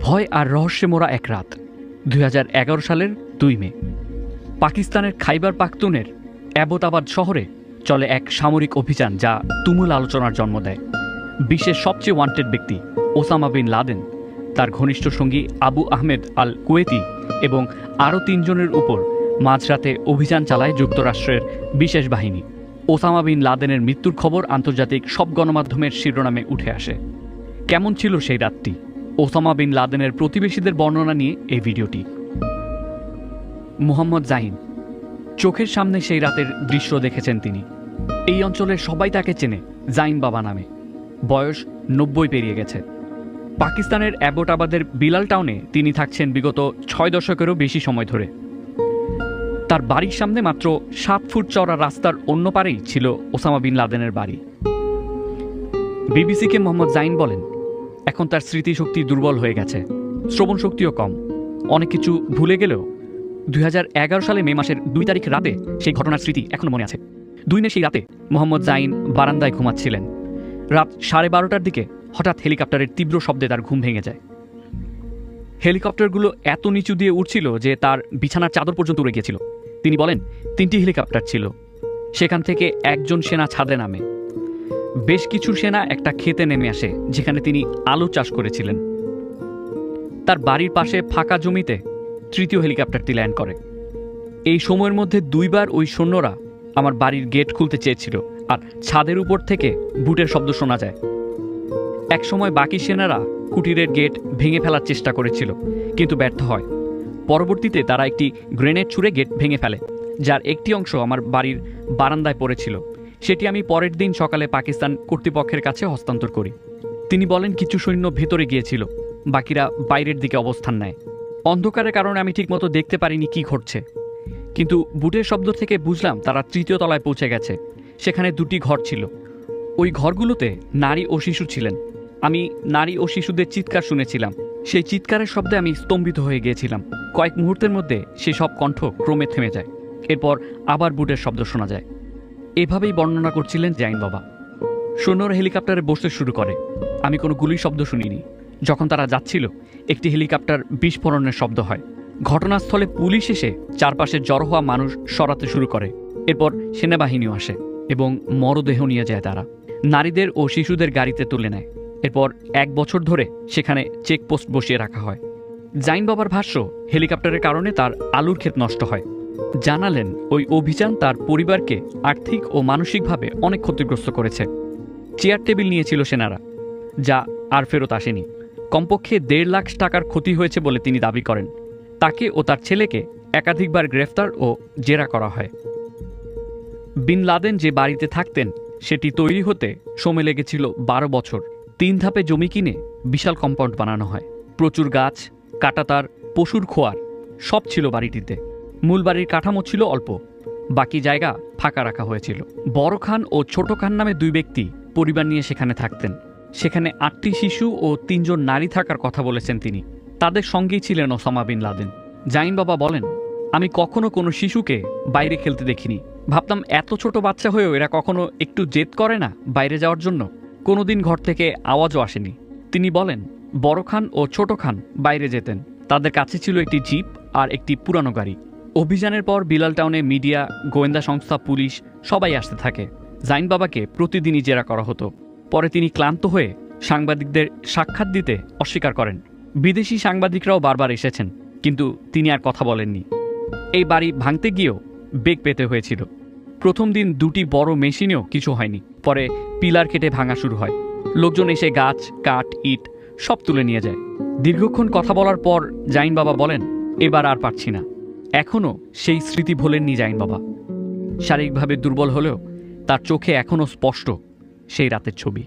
ভয় আর রহস্যে মোড়া এক রাত, দুই হাজার এগারো সালের দুই মে। পাকিস্তানের খাইবার পাখতুনের অ্যাবোতাবাদ শহরে চলে এক সামরিক অভিযান যা তুমুল আলোচনার জন্ম দেয়। বিশ্বের সবচেয়ে ওয়ান্টেড ব্যক্তি ওসামা বিন লাদেন, তার ঘনিষ্ঠ সঙ্গী আবু আহমেদ আল কুয়েতি এবং আরও তিনজনের উপর মাঝরাতে অভিযান চালায় যুক্তরাষ্ট্রের বিশেষ বাহিনী। ওসামা বিন লাদেনের মৃত্যুর খবর আন্তর্জাতিক সব গণমাধ্যমের শিরোনামে উঠে আসে। কেমন ছিল সেই রাতটি? ওসামা বিন লাদেনের প্রতিবেশীদের বর্ণনা নিয়ে এই ভিডিওটি। মোহাম্মদ জাহিন, চোখের সামনে সেই রাতের দৃশ্য দেখেছেন তিনি। এই অঞ্চলের সবাই তাকে চেনে, জাইন বাবা নামে। বয়স নব্বই পেরিয়ে গেছে। পাকিস্তানের অ্যাবোটাবাদের বিলাল টাউনে তিনি থাকছেন বিগত ছয় দশকেরও বেশি সময় ধরে। তার বাড়ির সামনে মাত্র সাত ফুট চওড়া রাস্তার অন্য পারেই ছিল ওসামা বিন লাদেনের বাড়ি। বিবিসিকে মোহাম্মদ জাইন বলেন এখন তার স্মৃতিশক্তি দুর্বল হয়ে গেছে। শ্রবণ শক্তিও কম। অনেক কিছু ভুলে গেলেও দুই হাজার এগারো সালে মে মাসের দুই তারিখ রাতে সেই ঘটনার স্মৃতি এখনও মনে আছে। দুই মে সেই রাতে মোহাম্মদ জাইন বারান্দায় ঘুমাচ্ছিলেন। রাত সাড়ে বারোটার দিকে হঠাৎ হেলিকপ্টারের তীব্র শব্দে তার ঘুম ভেঙে যায়। হেলিকপ্টারগুলো এত নিচু দিয়ে উঠছিল যে তার বিছানার চাদর পর্যন্ত উড়ে গিয়েছিল। তিনি বলেন, তিনটি হেলিকপ্টার ছিল। সেখান থেকে একজন সেনা ছাদে নামে। বেশ কিছু সেনা একটা খেতে নেমে আসে, যেখানে তিনি আলু চাষ করেছিলেন। তার বাড়ির পাশে ফাঁকা জমিতে তৃতীয় হেলিকপ্টারটি ল্যান্ড করে। এই সময়ের মধ্যে দুইবার ওই সৈন্যরা আমার বাড়ির গেট খুলতে চেয়েছিল, আর ছাদের উপর থেকে বুটের শব্দ শোনা যায়। এক সময় বাকি সেনারা কুটিরের গেট ভেঙে ফেলার চেষ্টা করেছিল, কিন্তু ব্যর্থ হয়। পরবর্তীতে তারা একটি গ্রেনেড ছুঁড়ে গেট ভেঙে ফেলে, যার একটি অংশ আমার বাড়ির বারান্দায় পড়েছিল। সেটি আমি পরের দিন সকালে পাকিস্তান কর্তৃপক্ষের কাছে হস্তান্তর করি। তিনি বলেন, কিছু সৈন্য ভেতরে গিয়েছিল, বাকিরা বাইরের দিকে অবস্থান নেয়। অন্ধকারের কারণে আমি ঠিকমতো দেখতে পারিনি কি ঘটছে। কিন্তু বুটের শব্দ থেকে বুঝলাম, তারা তৃতীয় তলায় পৌঁছে গেছে। সেখানে দুটি ঘর ছিল। ওই ঘরগুলোতে নারী ও শিশু ছিলেন। আমি নারী ও শিশুদের চিৎকার শুনেছিলাম। সেই চিৎকারের শব্দে আমি স্তম্ভিত হয়ে গিয়েছিলাম। কয়েক মুহূর্তের মধ্যে সেসব কণ্ঠ ক্রমে থেমে যায়। এরপর আবার বুটের শব্দ শোনা যায়। এভাবেই বর্ণনা করছিলেন জাইন বাবা। সৈন্যরা হেলিকপ্টারে বসতে শুরু করে। আমি কোনো গুলির শব্দ শুনিনি। যখন তারা যাচ্ছিল, একটি হেলিকপ্টার বিস্ফোরণের শব্দ হয়। ঘটনাস্থলে পুলিশ এসে চারপাশে জড়ো হওয়া মানুষ সরাতে শুরু করে। এরপর সেনাবাহিনীও আসে এবং মরদেহ নিয়ে যায় তারা। নারীদের ও শিশুদের গাড়িতে তুলে নেয়। এরপর এক বছর ধরে সেখানে চেকপোস্ট বসিয়ে রাখা হয়। জাইন বাবার ভাষ্য, হেলিকপ্টারের কারণে তার আলুর ক্ষেত নষ্ট হয়। জানালেন, ওই অভিযান তার পরিবারকে আর্থিক ও মানসিকভাবে অনেক ক্ষতিগ্রস্ত করেছে। চেয়ার টেবিল নিয়েছিল সেনারা, যা আর ফেরত আসেনি। কমপক্ষে দেড় লাখ টাকার ক্ষতি হয়েছে বলে তিনি দাবি করেন। তাকে ও তার ছেলেকে একাধিকবার গ্রেফতার ও জেরা করা হয়। বিন লাদেন যে বাড়িতে থাকতেন, সেটি তৈরি হতে সময় লেগেছিল বারো বছর। তিন ধাপে জমি কিনে বিশাল কম্পাউন্ড বানানো হয়। প্রচুর গাছ, কাটাতার, পশুর খোয়ার, সব ছিল বাড়িটিতে। মূল বাড়ির কাঠামো ছিল অল্প। বাকি জায়গা ফাঁকা রাখা হয়েছিল। বড় খান ও ছোট খান নামে দুই ব্যক্তি পরিবার নিয়ে সেখানে থাকতেন। সেখানে আটটি শিশু ও তিনজন নারী থাকার কথা বলেছেন তিনি। তাদের সঙ্গেই ছিলেন ওসামা বিন লাদেন। জাইন বাবা বলেন, আমি কখনো কোনো শিশুকে বাইরে খেলতে দেখিনি। ভাবতাম, এত ছোট বাচ্চা হয়েও এরা কখনো একটু জেদ করে না বাইরে যাওয়ার জন্য। কোনোদিন ঘর থেকে আওয়াজও আসেনি। তিনি বলেন, বড় খান ও ছোট খান বাইরে যেতেন। তাদের কাছে ছিল একটি জিপ আর একটি পুরানো গাড়ি। অভিযানের পর বিলাল টাউনে মিডিয়া, গোয়েন্দা সংস্থা, পুলিশ সবাই আসতে থাকে। জাইন বাবাকে প্রতিদিনই জেরা করা হতো। পরে তিনি ক্লান্ত হয়ে সাংবাদিকদের সাক্ষাৎ দিতে অস্বীকার করেন। বিদেশি সাংবাদিকরাও বারবার এসেছেন, কিন্তু তিনি আর কথা বলেননি। এই বাড়ি ভাঙতে গিয়েও বেগ পেতে হয়েছিল। প্রথম দিন দুটি বড় মেশিনেও কিছু হয়নি। পরে পিলার কেটে ভাঙা শুরু হয়। লোকজন এসে গাছ, কাঠ, ইট সব তুলে নিয়ে যায়। দীর্ঘক্ষণ কথা বলার পর জাইন বাবা বলেন, এবার আর পারছি না। এখনও সেই স্মৃতি ভোলেননি জাইন বাবা। শারীরিকভাবে দুর্বল হলেও তার চোখে এখনও স্পষ্ট সেই রাতের ছবি।